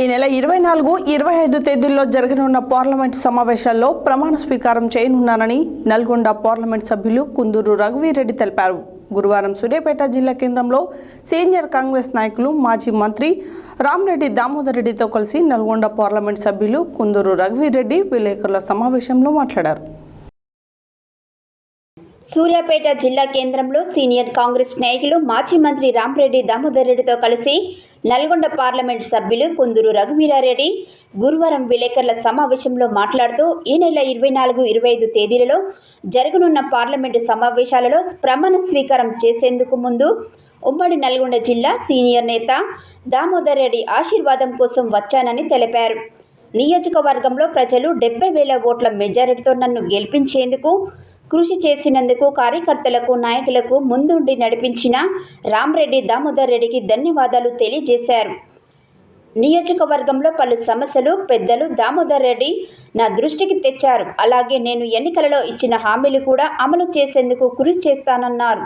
ఈ నెల ఇరవై నాలుగు ఇరవై ఐదు తేదీల్లో జరగనున్న పార్లమెంట్ సమావేశాల్లో ప్రమాణ స్వీకారం చేయనున్నానని నల్గొండ పార్లమెంట్ సభ్యులు కుందూరు రఘువీరెడ్డి తెలిపారు. గురువారం సూర్యాపేట జిల్లా కేంద్రంలో సీనియర్ కాంగ్రెస్ నాయకులు మాజీ మంత్రి రామ్రెడ్డి దామోదర్ రెడ్డితో కలిసి నల్గొండ పార్లమెంట్ సభ్యులు కుందూరు రఘువీరెడ్డి విలేకరుల సమావేశంలో మాట్లాడారు. సూర్యాపేట జిల్లా కేంద్రంలో సీనియర్ కాంగ్రెస్ నాయకులు మాజీ మంత్రి రాంరెడ్డి దామోదర్ రెడ్డితో కలిసి నల్గొండ పార్లమెంట్ సభ్యులు కుందూరు రఘువీరారెడ్డి గురువారం విలేకరుల సమావేశంలో మాట్లాడుతూ ఈ నెల ఇరవై నాలుగు ఇరవై ఐదు తేదీలలో జరగనున్న పార్లమెంటు సమావేశాలలో ప్రమాణ స్వీకారం చేసేందుకు ముందు ఉమ్మడి నల్గొండ జిల్లా సీనియర్ నేత దామోదర్ రెడ్డి ఆశీర్వాదం కోసం వచ్చానని తెలిపారు. నియోజకవర్గంలో ప్రజలు డెబ్బై వేల ఓట్ల మెజారిటీతో నన్ను గెలిపించేందుకు కృషి చేసినందుకు కార్యకర్తలకు నాయకులకు ముందుండి నడిపించిన రామ్రెడ్డి దామోదర్ రెడ్డికి ధన్యవాదాలు తెలియజేశారు. నియోజకవర్గంలో పలు సమస్యలు పెద్దలు దామోదర్ రెడ్డి నా దృష్టికి తెచ్చారు. అలాగే నేను ఎన్నికలలో ఇచ్చిన హామీలు కూడా అమలు చేసేందుకు కృషి చేస్తానన్నారు.